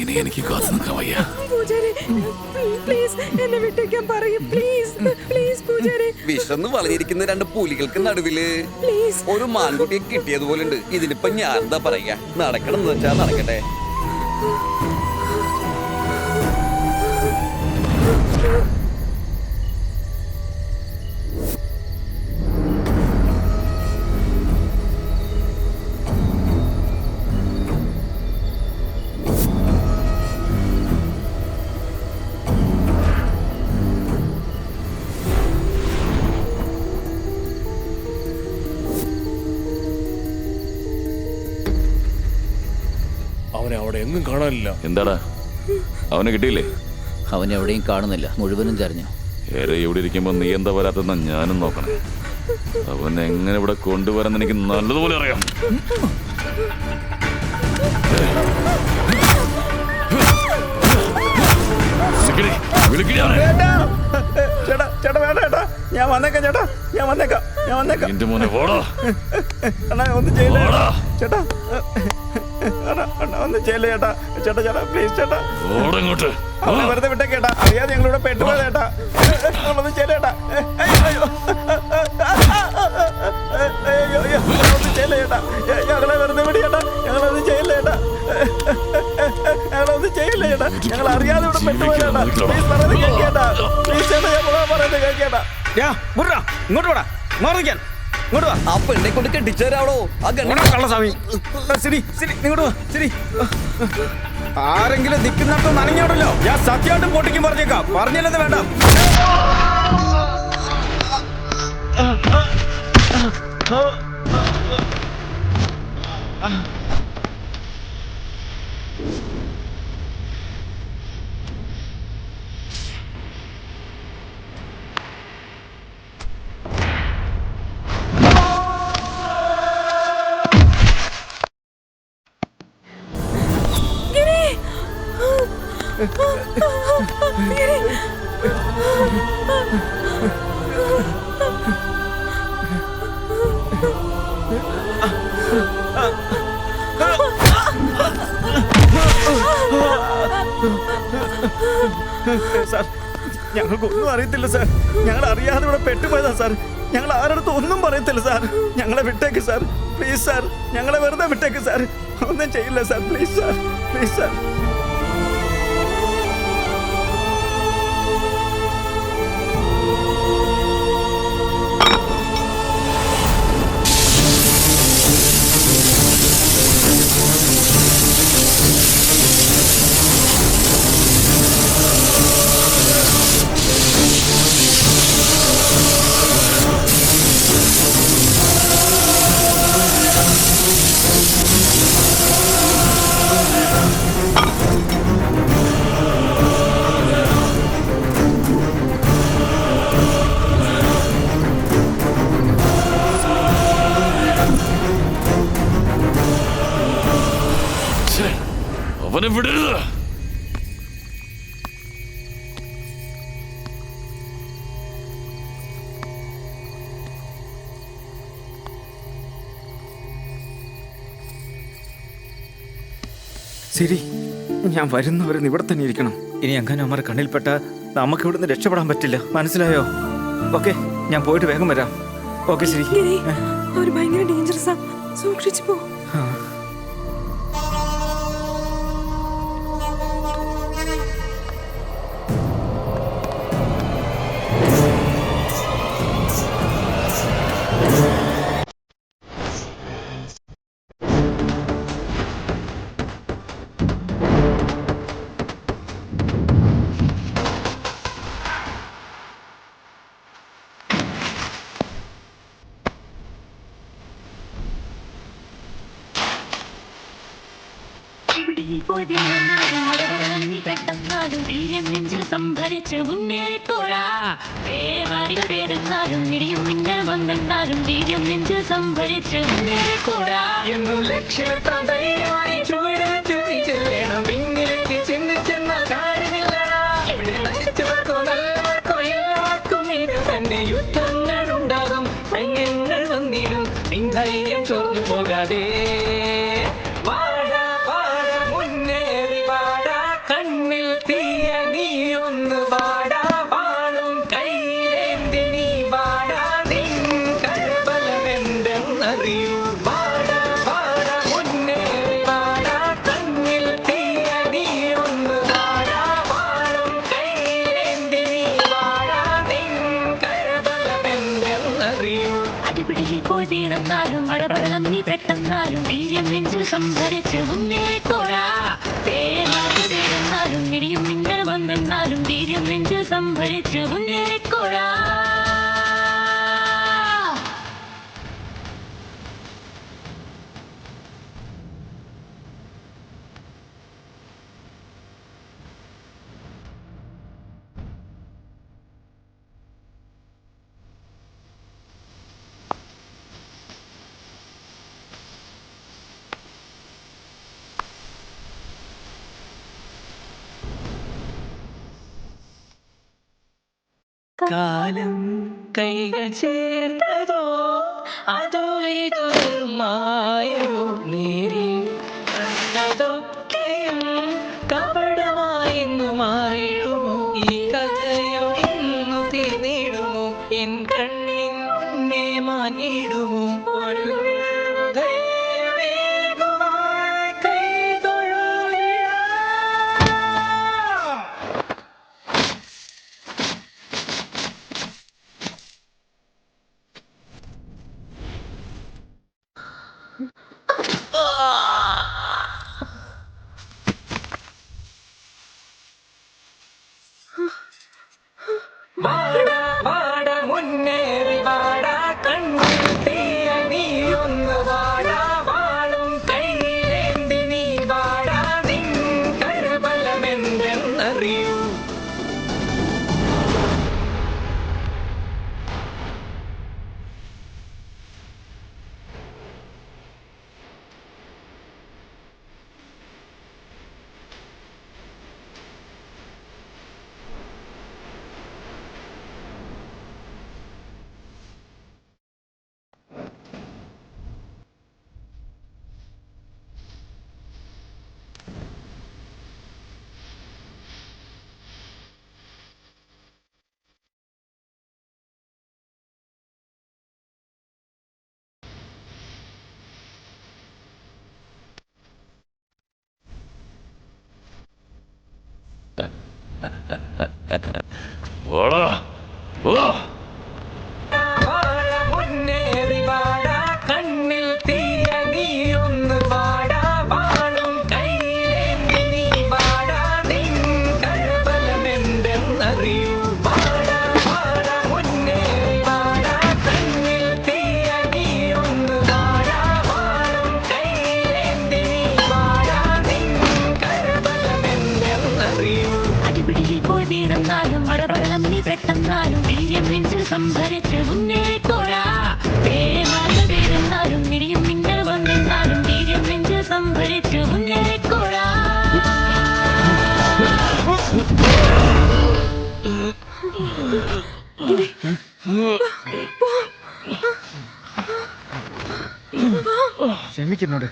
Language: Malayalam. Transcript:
ഇനി എനിക്ക് കാത്തു നിൽക്കാൻ വയ്യ പൂജാരി. പ്ലീസ് എന്നെ വിട്ടേക്കാൻ പറയും. പ്ലീസ് പ്ലീസ് പൂജാരി. വിശന്ന് വളഞ്ഞിരിക്കുന്ന രണ്ട് പുലികൾക്ക് നടുവിൽ പ്ലീസ് ഒരു മാൻകുട്ടിയെ കിട്ടിയതുപോലെ ഉണ്ട് ഇതിനിപ്പോ ഞാൻ എന്താ പറയാ? നടക്കണം എന്ന് വെച്ചാ നടക്കട്ടെ. എങ്ങും കാണാനില്ല. എന്താടാ? അവനെ കിട്ടിയില്ലേ? അവൻ എവിടെയും കാണുന്നില്ല. മുഴുവനും ചരിഞ്ഞു. ഏറെ ഇവിടെ ഇരിക്കുമ്പോ നീ എന്താ വരാത്തെന്ന ഞാനും നോക്കണേ. അവൻ എങ്ങനെ ഇവിടെ കൊണ്ടുവരാൻ എനിക്ക് നല്ലതുപോലെ അറിയാം. വിളിക്കടി, വിളിക്കടി അവനെ. ചേട്ടാ ചേട്ടാ വേണ്ട ചേട്ടാ. ഞാൻ വന്നേക്കാം ചേട്ടാ. ഞാൻ വന്നേക്കാം ഞാൻ വന്നേക്കാം. നിന്റെ മോനെ പോടാ അണ്ണാ ഒന്നും ചെയ്യില്ല. ചേട്ടാ ഒന്നും ചേട്ടാ ചേട്ടാ ചേട്ടാ പ്ലീസ് ചേട്ടാ ഓടാ ഇങ്ങോട്ട് വേടാ വെറുതെ അറിയാതെ ഞങ്ങളിവിടെ പെട്ടുപോയത് ചേട്ടാ ഒന്നും ചെയ്യില്ല അയ്യോ ഒന്നും ഞങ്ങളെ വെറുതെ ഞങ്ങളൊന്നും ഞങ്ങളൊന്നും ഞങ്ങൾ അറിയാതെ ഇവിടെ പ്ലീസ് പറയുന്നത് കേൾക്കേട്ടാ പ്ലീസ് ചേട്ടാ പറയുന്നത് കേൾക്കേട്ടാ ഇങ്ങോട്ട് വാടാ മാറി നിൽക്കാൻ ഇങ്ങോട്ട് വാ ആ പെണ്ണെ കൊണ്ട് കെട്ടിച്ചേരാവടോ ആ ഗണ്ണ കള്ളസ്വാമി ശരി ശരി ഇങ്ങോട്ട് വാ ശരി ആരെങ്കിലും നിൽക്കുന്നിടത്ത് നനഞ്ഞോടല്ലോ ഞാൻ സത്യമായിട്ടും പൊട്ടിക്കും പറഞ്ഞേക്കാം പറഞ്ഞില്ലെന്ന് വേണ്ട ഗിരി സാർ ഞങ്ങൾക്ക് ഒന്നും അറിയത്തില്ല സാർ. ഞങ്ങൾ അറിയാതെ ഇവിടെ പെട്ടുപോയതാ സാർ. ഞങ്ങൾ ആരടുത്ത് ഒന്നും പറയത്തില്ല സാർ. ഞങ്ങളെ വിട്ടേക്ക് സാർ. Please sir. ഞങ്ങളെ വെറുതെ വിട്ടേക്ക് സാർ. ഒന്നും ചെയ്യില്ല sir. Please sir. Please sir. അവനെ വിടരുത്. സിരി ഞാൻ വരുന്നവരെ ഇവിടെ തന്നെ ഇരിക്കണം. ഇനി അങ്ങനെ അമ്മ കണ്ണിൽപ്പെട്ട നമുക്ക് ഇവിടുന്ന് രക്ഷപ്പെടാൻ പറ്റില്ല. മനസ്സിലായോ? ഓക്കെ ഞാൻ പോയിട്ട് വേഗം വരാം. ഓക്കെ ശരി ഭയങ്കര ഡേഞ്ചറസാ സൂക്ഷിച്ചു പോ. സംഭരിച്ച് മുന്നേറിപ്പോഴാ പേമാരികൾ പേരെന്നാലും ഇടിയും മിന്നൽ വന്നെന്നാലും വീര്യം നെഞ്ചിൽ സംഭരിച്ച് മുന്നേറിപ്പോഴാ എന്നും ലക്ഷ്യത്താൻ ധൈര്യമായി ചുവടുവെച്ച് നീ ചെല്ലണം പിന്നിലേക്ക് ചെന്ന് ചെന്നാൽ കാര്യമില്ലടാ ഇവിടെ നശിച്ചവർക്കോ നല്ലവർക്കോ എല്ലാവർക്കും ഇത് തന്നെ യുദ്ധങ്ങൾ ഉണ്ടാകും സൈന്യങ്ങൾ വന്നിടും. ധൈര്യം ചോർന്നു പോകാതെ. വീണെന്നാലും മഴവെള്ളം നീ പെട്ടെന്നാലും വീര്യം നെഞ്ചിൽ സംഭരിച്ച് മുന്നേറിക്കോടാ പേരെന്നാലും ഇടിയും മിന്നൽ വന്നെന്നാലും വീര്യം നെഞ്ചിൽ സംഭരിച്ച് മുന്നേറിക്കോടാ കാലം കൈകൾ ചേർത്തതോ അതോ ഇതൊരു മായോ നേരി ഓടാ ഓ വാഴ സംഭരിച്ച് മുന്നേറിക്കോടാ പേരമാർന്ന വീരെന്നാലും ഇടിയും മിന്നൽ വന്നെന്നാലും വീര്യം നെഞ്ചിൽ സംഭരിച്ച് മുന്നേറിക്കോടാ ക്ഷമിക്കുന്നോട്